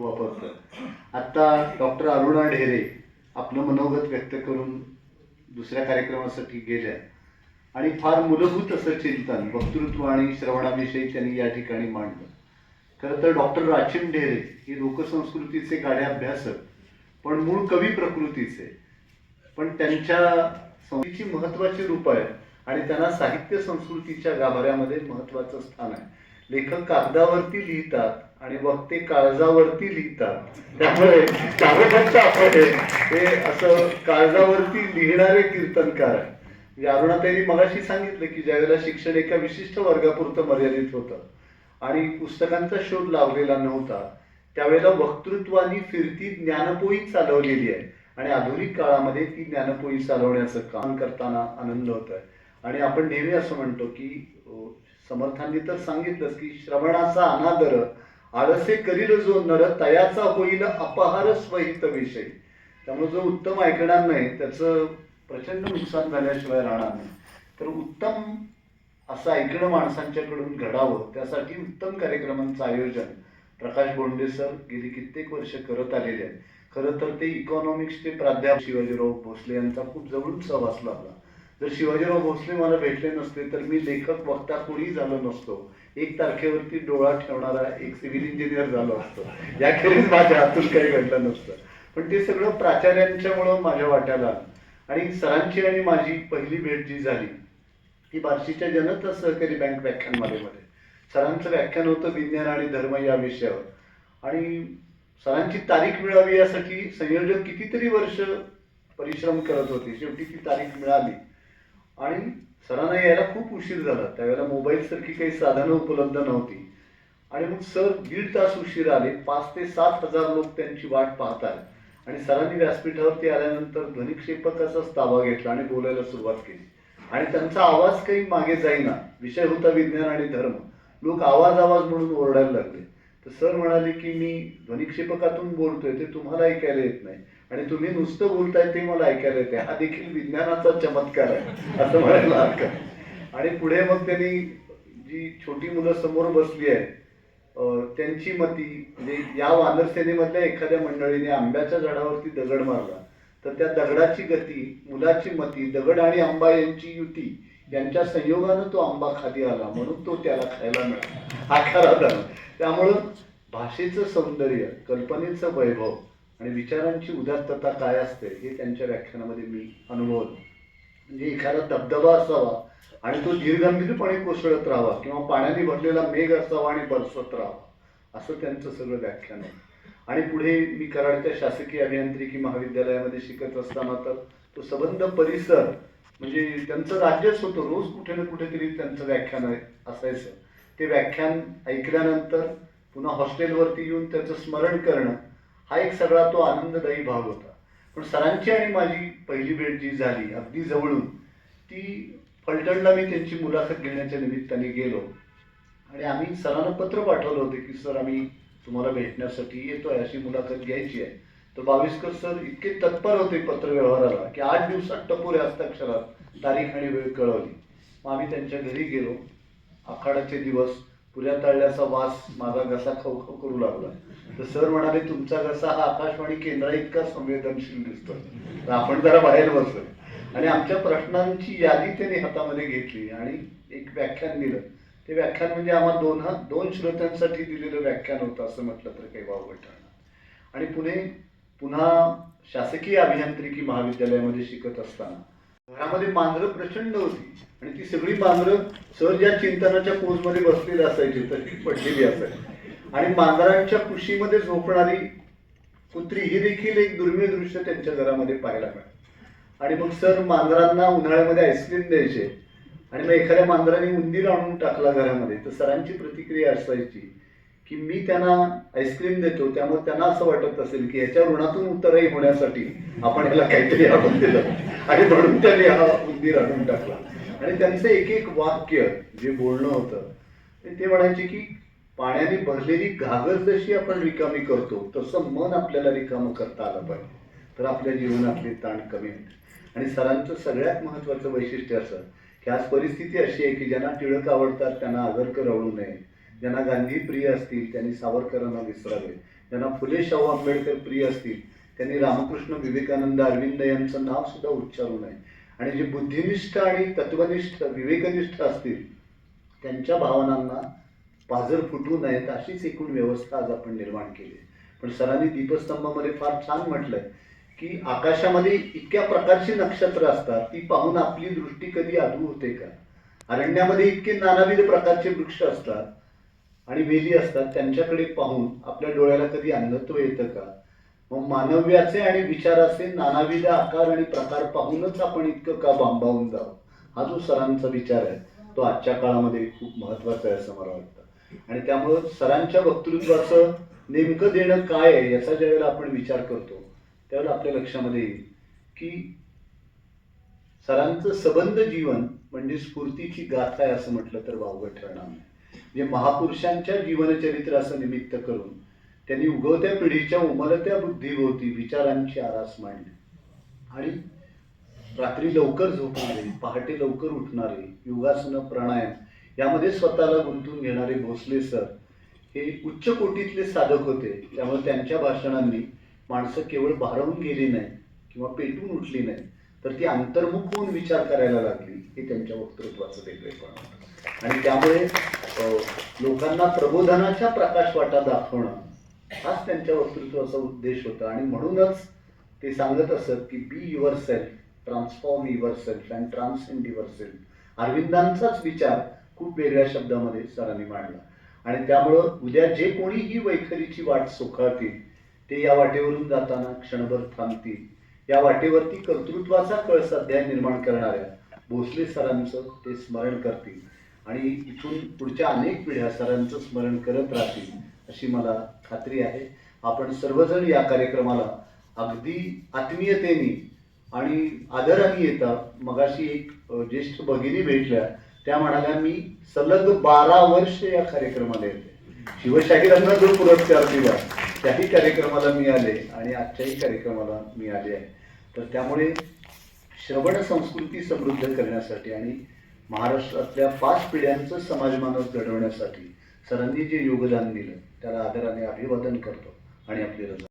वापरतात आता डॉक्टर अरुणा ढेरे आपलं मनोगत व्यक्त करून दुसऱ्या कार्यक्रमासाठी गेल्या. आणि फार मूलभूत असं चिंतन वक्तृत्व आणि श्रवणाविषयी त्यांनी या ठिकाणी मांडलं. खरं तर डॉक्टर राचिम ढेरे हे लोकसंस्कृतीचे गाडे अभ्यासक पण मूळ कवी प्रकृतीचे. पण त्यांच्या संस्कृतीची महत्वाची रूप आहे आणि त्यांना साहित्य संस्कृतीच्या गाभाऱ्यामध्ये महत्वाचं स्थान आहे. लेखक कागदावरती लिहितात आणि वक्ते काळजावरती लिहितात. त्यामुळे कागदपत्र आपण हे असं काळजावरती लिहिणारे कीर्तनकार आहे म्हणजे अरुणाताईंनी मगाशी सांगितलं की ज्यावेळेला शिक्षण एका विशिष्ट वर्गापुरतं मर्यादित होतं आणि पुस्तकांचा शोध लावलेला नव्हता त्यावेळेला वक्तृत्वानी फिरती ज्ञानपोई चालवलेली आहे. आणि आधुनिक काळामध्ये ती ज्ञानपोई चालवण्याचं काम करताना आनंद होत आहे आणि आपण नेहमी असं म्हणतो की समर्थांनी तर सांगितलंच की श्रवणाचा अनादर आळसे करील जो नर तयाचा होईल अपहार स्वहित विषयी. त्यामुळे जो उत्तम ऐकणार नाही त्याचं प्रचंड नुकसान झाल्याशिवाय राहणार नाही. तर उत्तम असं ऐकणं माणसांच्याकडून घडावं त्यासाठी उत्तम कार्यक्रमांचं आयोजन प्रकाश बोंडे सर गेली कित्येक वर्ष करत आलेले आहेत. खरं तर ते इकॉनॉमिक्सचे प्राध्यापक शिवाजीराव भोसले यांचा खूप जवळून सहवास लाभला. जर शिवाजीराव भोसले मला भेटले नसते तर मी लेखक वक्ता कोणी झालो नसतो. एक तारखेवरती डोळा ठेवणारा एक सिव्हिल इंजिनियर झालो असतो. याखेरीज माझ्या हातून काही घडलं नसतं. पण ते सगळं प्राचार्यांच्यामुळं माझ्या वाट्याला आणि सरांची आणि माझी पहिली भेट जी झाली ती बार्शीच्या जनता सहकारी बँक व्याख्यानमालेमध्ये. सरांचं व्याख्यान होतं विज्ञान आणि धर्म या विषयावर. आणि सरांची तारीख मिळावी यासाठी संयोजक कितीतरी वर्ष परिश्रम करत होते. शेवटी ती तारीख मिळाली. आणि सरांना यायला खूप उशीर झाला. त्यावेळेला मोबाईल सारखी काही साधनं उपलब्ध नव्हती. आणि मग सर दीड तास उशीर आले. पाच ते सात हजार लोक त्यांची वाट पाहतात आणि सरांनी व्यासपीठावरती आल्यानंतर ध्वनिक्षेपकाचाच ताबा घेतला आणि बोलायला सुरुवात केली. आणि त्यांचा आवाज काही मागे जाईना. विषय होता विज्ञान आणि धर्म. लोक आवाज आवाज म्हणून ओरडायला लागले. तर सर म्हणाले की मी ध्वनिक्षेपकातून बोलतोय. ते तुम्हाला ऐकायला येत नाही. आणि तुम्ही नुसतं बोलताय ते मला ऐकायला येते हा देखील विज्ञानाचा चमत्कार आहे असं म्हणायला हरकत आणि पुढे मग त्यांनी जी छोटी मुलं समोर बसली आहे त्यांची मती म्हणजे या वानर सेनेमधल्या एखाद्या मंडळीने आंब्याच्या झाडावरती दगड मारला तर त्या दगडाची गती मुलाची मती दगड आणि आंबा यांची युती यांच्या संयोगानं तो आंबा खाली आला म्हणून तो त्याला खायला मिळाला. हा खरा त्यामुळं भाषेचं सौंदर्य कल्पनेचं वैभव आणि विचारांची उदात्तता काय असते हे त्यांच्या व्याख्यानामध्ये मी अनुभवलं म्हणजे एखादा धबधबा असावा आणि तो धीरगंभीरपणे कोसळत राहावा किंवा पाण्याने भरलेला मेघ असावा आणि बरसत राहावा असं त्यांचं सगळं व्याख्यान आहे. आणि पुढे मी कराडच्या शासकीय अभियांत्रिकी महाविद्यालयामध्ये शिकत असताना तर तो सबंध परिसर म्हणजे त्यांचं राज्यच होतं रोज कुठे ना कुठेतरी त्यांचं व्याख्यान आहे- असायचं. ते व्याख्यान ऐकल्यानंतर पुन्हा हॉस्टेलवरती येऊन त्याचं स्मरण करणं हा एक सगळा तो आनंददायी भाग होता. पण सरांची आणि माझी पहिली भेट जी झाली अगदी जवळून ती फलटणला मी त्यांची मुलाखत घेण्याच्या निमित्ताने गेलो. आणि आम्ही सरांना पत्र पाठवलं होतं की सर आम्ही तुम्हाला भेटण्यासाठी येतोय अशी मुलाखत घ्यायची आहे. तर बावीसकर सर इतके तत्पर होते पत्र व्यवहाराला की आठ दिवसात टपोऱ्या हस्ताक्षरात तारीख आणि वेळ कळवली. मग आम्ही त्यांच्या घरी गेलो. आखाडाचे दिवस पुऱ्या तळल्याचा वास माझा घसा खवखव करू लागला. तर सर म्हणाले तुमचा घसा हा आकाशवाणी केंद्रा इतका संवेदनशील दिसतो तर आपण जरा बाहेर बसलो आणि आमच्या प्रश्नांची यादी त्यांनी हातामध्ये घेतली आणि एक व्याख्यान दिलं. ते व्याख्यान म्हणजे आम्हा दोन हा दोन श्रोत्यांसाठी दिलेलं व्याख्यान होतं असं म्हटलं तर काही वावगं ठरणार. आणि पुणे पुन्हा शासकीय अभियांत्रिकी महाविद्यालयामध्ये शिकत असताना घरामध्ये मांजरं प्रचंड होती. आणि ती सगळी मांजरं सर या चिंतनाच्या पोजमध्ये बसलेली असायची तर ती पडलेली असायची. आणि मांजरांच्या कुशीमध्ये झोपणारी कुत्री ही देखील एक दुर्मिळ दृश्य त्यांच्या घरामध्ये पाहायला मिळालं. आणि मग सर मांजरांना उन्हाळ्यामध्ये आईस्क्रीम द्यायचे. आणि मग एखाद्या मांजराने उंदीर आणून टाकला घरामध्ये तर सरांची प्रतिक्रिया असायची की मी त्यांना आईस्क्रीम देतो त्यामुळे त्यांना असं वाटत असेल की याच्या ऋणातून उत्तरही होण्यासाठी आपण याला काहीतरी आपण दिलं. आणि म्हणून त्यांनी हा उंदीर आणून टाकला. आणि त्यांचं एक एक वाक्य जे बोलणं होतं ते म्हणायचे की पाण्याने भरलेली घागर जशी आपण रिकामी करतो तसं मन आपल्याला रिकामं करता आलं पाहिजे. तर आपल्या जीवनातले ताण कमी होते आणि सरांचं सगळ्यात महत्वाचं वैशिष्ट्य असं की आज परिस्थिती अशी आहे की ज्यांना टिळक आवडतात त्यांना आगरकर आवडू नये. ज्यांना गांधी प्रिय असतील त्यांनी सावरकरांना विसरावे. ज्यांना फुले शाहू आंबेडकर प्रिय असतील त्यांनी रामकृष्ण विवेकानंद अरविंद यांचं नाव सुद्धा उच्चारू नये आणि जे बुद्धिनिष्ठ आणि तत्वनिष्ठ विवेकनिष्ठ असतील त्यांच्या भावनांना पाजर फुटू नयेत अशीच एकूण व्यवस्था आज आपण निर्माण केली आहे. पण सरांनी दीपस्तंभामध्ये फार छान म्हटलंय की आकाशामध्ये इतक्या प्रकारची नक्षत्र असतात ती पाहून आपली दृष्टी कधी आधू होते का? अरण्यामध्ये इतके नानाविध प्रकारचे वृक्ष असतात आणि वेली असतात त्यांच्याकडे पाहून आपल्या डोळ्याला कधी अंधत्व येतं का? मग मानव्याचे आणि विचाराचे नानाविध आकार आणि प्रकार पाहूनच आपण इतकं का बांबावून जावं? हा जो सरांचा विचार आहे तो आजच्या काळामध्ये खूप महत्त्वाचा आहे असं मला वाटतं. आणि त्यामुळं सरांच्या वक्तृत्वाचं नेमकं देणं काय आहे याचा ज्यावेळेला आपण विचार करतो त्यावेळेला आपल्या लक्षामध्ये येईल की सरांचं सबंध जीवन म्हणजे स्फूर्तीची गाथा आहे असं म्हटलं तर वावगं ठरणार नाही. म्हणजे महापुरुषांच्या जीवनचरित्राचं निमित्त करून त्यांनी उगवत्या पिढीच्या उमलत्या बुद्धीभोवती विचारांची आरास मांडली. आणि रात्री लवकर झोपणारे पहाटे लवकर उठणारे योगासनं प्राणायाम यामध्ये स्वतःला गुंतून घेणारे भोसले सर हे उच्च कोटीतले साधक होते. त्यामुळे त्यांच्या भाषणांनी माणसं केवळ भारावून गेली नाही किंवा पेटून उठली नाही तर ती अंतर्मुख होऊन विचार करायला लागली हे त्यांच्या वक्तृत्वाचं वेगळेपण आणि त्यामुळे लोकांना प्रबोधनाच्या प्रकाशवाटा दाखवणं हाच त्यांच्या वक्तृत्वाचा उद्देश होता. आणि म्हणूनच ते सांगत असत की be yourself transform yourself and transcend yourself अरविंदांचाच विचार खूप वेगळ्या शब्दामध्ये सरांनी मांडला. आणि त्यामुळं उद्या जे कोणी ही वैखरीची वाट सोखाळतील ते या वाटेवरून जाताना क्षणभर थांबतील. या वाटेवरती कर्तृत्वाचा कळ सध्या निर्माण करणाऱ्या भोसले सरांचं ते स्मरण करतील. आणि इथून पुढच्या अनेक पिढ्या सरांचं स्मरण करत राहतील. अशी मला खात्री आहे. आपण सर्वजण या कार्यक्रमाला अगदी आत्मीयतेने आणि आदराने येतात मगाशी एक ज्येष्ठ भगिनी भेटल्या. त्या म्हणाल्या मी सलग बारा वर्ष या कार्यक्रमाला येते. शिवशाहिरांना जो पुरस्कार दिला. त्याही कार्यक्रमाला मी आले आणि आजच्याही कार्यक्रमाला मी आले आहे. तर त्यामुळे श्रवण संस्कृती समृद्ध करण्यासाठी आणि महाराष्ट्रातल्या पाच पिढ्यांचं समाजमानस घडवण्यासाठी सरांनी जे योगदान दिलं त्याला आदराने अभिवादन करतो आणि आपली रजा